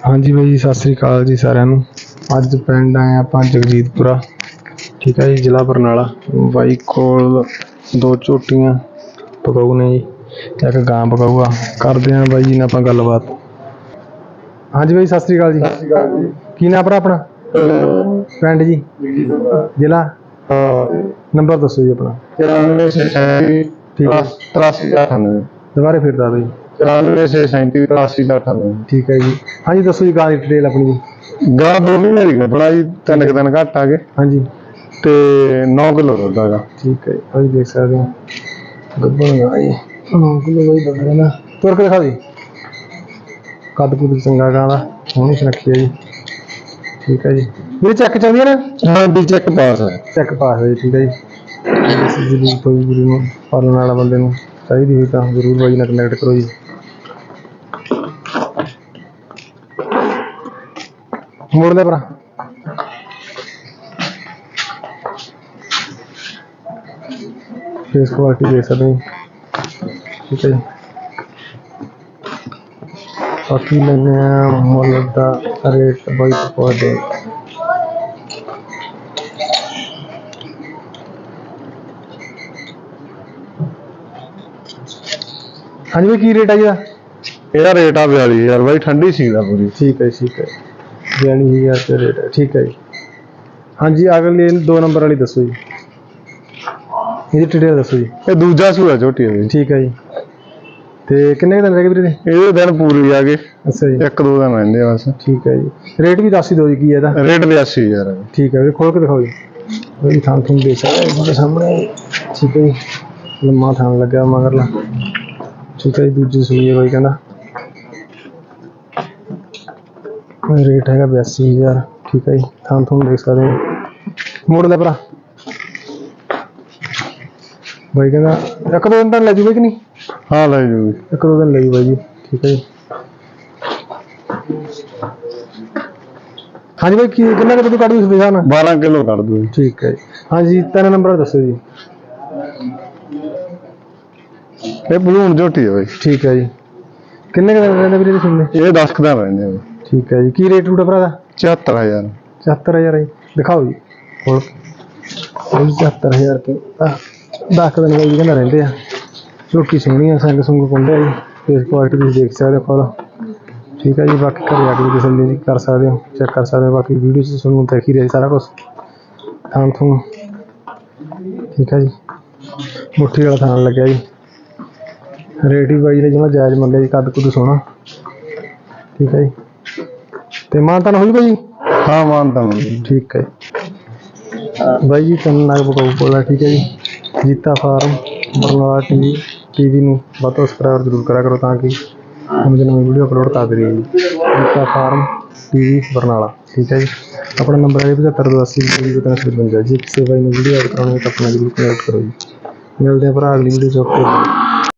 ਹਾਂਜੀ ਬਾਈ ਜੀ ਸਤਿ ਸ੍ਰੀ ਅਕਾਲ ਜੀ ਸਾਰਿਆਂ ਨੂੰ। ਅੱਜ ਪਿੰਡ ਆਏ ਆਪਾਂ ਜਗਜੀਤਪੁਰਾ ਠੀਕ ਹੈ ਜੀ ਜ਼ਿਲ੍ਹਾ ਬਰਨਾਲਾ। ਬਾਈ ਕੋਲ ਦੋ ਝੋਟੀਆਂ ਪਕਾਊ ਨੇ ਜੀ ਇੱਕ ਗਾਂ ਪਕਾਊ ਆ ਕਰਦੇ ਹਾਂ ਬਾਈ ਜੀ ਨਾਲ ਆਪਾਂ ਗੱਲਬਾਤ। ਹਾਂਜੀ ਬਾਈ ਸਤਿ ਸ੍ਰੀ ਅਕਾਲ ਜੀ। ਕੀ ਨਾਮ ਭਰਾ ਆਪਣਾ? ਪਿੰਡ ਜੀ। ਜ਼ਿਲ੍ਹਾ? ਨੰਬਰ ਦੱਸੋ ਜੀ ਆਪਣਾ। ਚੁਰਾਨਵੇਂ ਛੇ ਸੈਂਤੀ ਠੀਕ ਹੈ। ਤਰਾਸੀ ਦਾ ਅਠਾਨਵੇਂ ਦੁਬਾਰੇ ਫਿਰ ਦੱਸ ਦਿਓ ਜੀ। ਦਾ ਠੀਕ ਹੈ ਜੀ। ਹਾਂਜੀ ਦੱਸੋ ਜੀ ਗਾਂ ਦੀ ਡਿਟੇਲ ਆਪਣੀ ਜੀ। ਗਾਂ ਦੋ ਮਹੀਨੇ ਦੀ ਗੱਭਣਾ ਜੀ ਤਿੰਨ ਕੁ ਦਿਨ ਘੱਟ ਆ ਗਏ। ਹਾਂਜੀ। ਤੇ 9 ਕਿਲੋ ਦੁੱਧ ਹੈਗਾ ਠੀਕ ਹੈ ਜੀ ਦੇਖ ਸਕਦੇ ਹਾਂ। ਗੱਬਣ ਗਾਂ ਜੀ ਹਾਂ ਕਿਲੋ ਵਈ ਦੱਸ ਨਾ। ਤੁਰ ਕੇ ਦਿਖਾ ਦੀ। ਕੱਦ ਕੁੱਦ ਚੰਗਾ ਗਾਂ ਦਾ ਸੋਹਣੀ ਸੁਨੱਖੀ ਹੈ ਜੀ। ਠੀਕ ਹੈ ਜੀ। ਵੀਰੇ ਚੈੱਕ ਚਾਹੁੰਦੀ ਹੈ ਨਾ? ਹਾਂ ਵੀ ਚੈੱਕ ਪਾਸ ਹੈ ਚੈੱਕ ਪਾਸ ਹੋਈ ਠੀਕ ਹੈ ਜੀ। ਇਸ ਜੀ ਕੋਈ ਗੁਰੂ ਨੂੰ ਪਾਲਣ ਵਾਲਾ ਬੰਦੇ ਨੂੰ ਚਾਹੀਦੀ ਹੋਈ ਤਾਂ ਜ਼ਰੂਰ ਬਾਈ ਨਾਲ ਕਨੈਕਟ ਕਰੋ ਜੀ। ਮੋੜ ਲੈ ਭਰਾ। ਫੇਸ ਕੁਆਲਿਟੀ ਦੇਖ ਸਕਦੇ ਠੀਕ ਹੈ ਜੀ। ਬਾਕੀ ਲੈਣੇ ਆ ਮੁੱਲ ਦਾ ਰੇਟ ਬਾਈ ਪਾ ਦੇ ਹਾਂਜੀ ਕੀ ਰੇਟ ਆ ਜੀ ਇਹਦਾ? ਇਹਦਾ ਰੇਟ ਆ 42000 ਬਾਈ ਠੰਡੀ ਸੀ ਦਾ ਪੂਰੀ। ਠੀਕ ਹੈ ਠੀਕ ਹੈ। ਬਿਆਲੀ ਹਜ਼ਾਰ ਰੁਪਏ ਰੇਟ ਹੈ ਠੀਕ ਹੈ ਜੀ। ਹਾਂਜੀ ਅਗਲੇ ਦੋ ਨੰਬਰ ਵਾਲੀ ਦੱਸੋ ਜੀ। ਇਹਦੀ ਡਿਟੇਲ ਦੱਸੋ ਜੀ। ਇਹ ਦੂਜਾ ਸੂਆ ਝੋਟੀ ਹੈ ਜੀ। ਠੀਕ ਹੈ ਜੀ। ਤੇ ਕਿੰਨੇ ਦਿਨ ਰਹਿ ਗਏ ਵੀਰੇ? ਇਹਦੇ? ਇਹਦੇ ਦਿਨ ਪੂਰੇ ਆ ਗਏ। ਅੱਛਾ ਜੀ। ਇੱਕ ਦੋ ਦਿਨ ਰਹਿੰਦੇ ਆ ਬਸ। ਠੀਕ ਹੈ ਜੀ। ਰੇਟ ਵੀ ਦੱਸ ਹੀ ਦਿਓ ਜੀ ਕੀ ਹੈ ਇਹਦਾ। ਰੇਟ 82000 ਹੈ ਠੀਕ ਹੈ ਵੀਰੇ ਖੋਲ ਕੇ ਦਿਖਾਓ ਜੀ। ਇਹ ਥਾਂ ਤੁਹਾਨੂੰ ਦੇਖ ਸਕਦੇ ਹੋ ਤੁਹਾਡੇ ਸਾਹਮਣੇ। ਠੀਕ ਹੈ ਜੀ। ਲੰਮਾ ਥਾਂ ਲੱਗਿਆ ਮਗਰਲਾ। ਠੀਕ ਹੈ ਜੀ ਦੂਜੀ ਸੂਈ ਹੈ ਬਾਈ ਕਹਿੰਦਾ। ਰੇਟ ਹੈਗਾ 82000 ਠੀਕ ਹੈ ਜੀ ਥਾਂ ਤੁਹਾਨੂੰ ਦੇਖ ਸਕਦੇ ਹੋ। ਮੋੜ ਲੈ ਭਰਾ। ਬਾਈ ਕਹਿੰਦਾ ਇੱਕ ਦੋ ਦਿਨ ਤਾਂ ਲੈ ਜੂਗਾ ਕਿ ਨਹੀਂ? ਹਾਂ ਲੈ ਜੂਗੀ ਇੱਕ ਦੋ ਦਿਨ ਲੈ ਜੂ ਬਾਈ ਜੀ ਠੀਕ ਹੈ ਜੀ। ਹਾਂਜੀ ਬਾਈ ਕੀ ਕਿੰਨਾ ਕੁ ਦੁੱਧ ਕੱਢ ਦੂ ਨਾਲ 12 ਕਿਲੋ ਕੱਢ ਦੂਗੀ। ਠੀਕ ਹੈ ਜੀ। ਹਾਂਜੀ ਤਿੰਨ ਨੰਬਰ ਦੱਸੋ ਜੀ। ਇਹ ਬਲੂਨ ਝੋਟੀ ਹੈ ਬਾਈ। ਠੀਕ ਹੈ ਜੀ। ਕਿੰਨੇ ਕੁ ਦਿਨ ਰਹਿੰਦੇ ਵੀਰੇ ਸੁਣਨੇ ਇਹ 10 ਕੁ ਦਿਨ ਰਹਿੰਦੇ ਆ। ਠੀਕ ਹੈ ਜੀ। ਕੀ ਰੇਟ ਰੂਟ ਆ ਭਰਾ ਦਾ? 74000 74000 ਜੀ। ਦਿਖਾਓ ਜੀ। ਹੋਰ? ਉਹ 74000 ਰੁਪਏ ਆ 10 ਕੁ ਦਿਨ ਬਾਈ ਜੀ ਕਹਿੰਦਾ ਰਹਿੰਦੇ ਆ। ਝੋਟੀ ਸੋਹਣੀ ਆ ਸੰਗ ਸੁੰਗ ਕੁੰਡੇ ਆ ਜੀ। ਫੇਸ ਕੁਆਲਿਟੀ ਤੁਸੀਂ ਦੇਖ ਸਕਦੇ ਹੋ ਖੁਦ ਠੀਕ ਹੈ ਜੀ ਬਾਕੀ ਘਰੇ ਆ ਕੇ ਕਿਸੇ ਲਈ ਕਰ ਸਕਦੇ ਹੋ ਚੈੱਕ ਕਰ ਸਕਦੇ ਹੋ। ਬਾਕੀ ਵੀਡੀਓ 'ਚ ਤੁਹਾਨੂੰ ਦਿਖ ਹੀ ਰਿਹਾ ਸਾਰਾ ਕੁਝ ਥਾਂ ਥੂੰ। ਠੀਕ ਹੈ ਜੀ। ਮੁੱਠੀ ਵਾਲਾ ਥਾਂ ਲੱਗਿਆ ਜੀ। ਰੇਟ ਵੀ ਬਾਈ ਨੇ ਜਮਾ ਜਾਇਜ਼ ਮੰਗਿਆ ਜੀ ਕੱਦ ਕੁੱਦ ਸੋਹਣਾ। ਠੀਕ ਹੈ ਜੀ। ਤੇ ਮਾਨਤਾ ਨਾ ਹੋ ਜੂਗਾ ਜੀ? ਹਾਂ ਮਾਨਤਾ ਹੋਊਗੀ। ਠੀਕ ਹੈ ਬਾਈ ਜੀ ਤਿੰਨ ਨਾਗ ਬਕਾਊ ਕੋਲਾ ਠੀਕ ਹੈ ਜੀ। Jeeta farm Barnala TV TV ਨੂੰ ਵੱਧ ਤੋਂ ਸਬਸਕ੍ਰਾਈਬ ਜ਼ਰੂਰ ਕਰਾ ਕਰੋ ਤਾਂ ਕਿ ਹੁਣ ਜਦੋਂ ਮੈਂ ਵੀਡੀਓ ਅਪਲੋਡ ਕਰ ਰਹੀ ਜੀ। ਜੀਤਾ ਫਾਰਮ ਟੀਵੀ ਬਰਨਾਲਾ ਠੀਕ ਹੈ ਜੀ। ਆਪਣਾ ਨੰਬਰ ਹੈ 7582802352 ਜੀ ਕਿਸੇ ਬਾਈ ਨੂੰ ਵੀਡੀਓ ਐਡ ਕਰਾਉਣੀ ਹੈ ਤਾਂ ਆਪਣਾ ਜ਼ਰੂਰ ਕਨੈਕਟ ਕਰੋ ਜੀ। ਮਿਲਦੇ ਹਾਂ ਭਰਾ ਅਗਲੀ ਵੀਡੀਓ ਚ ਓਕੇ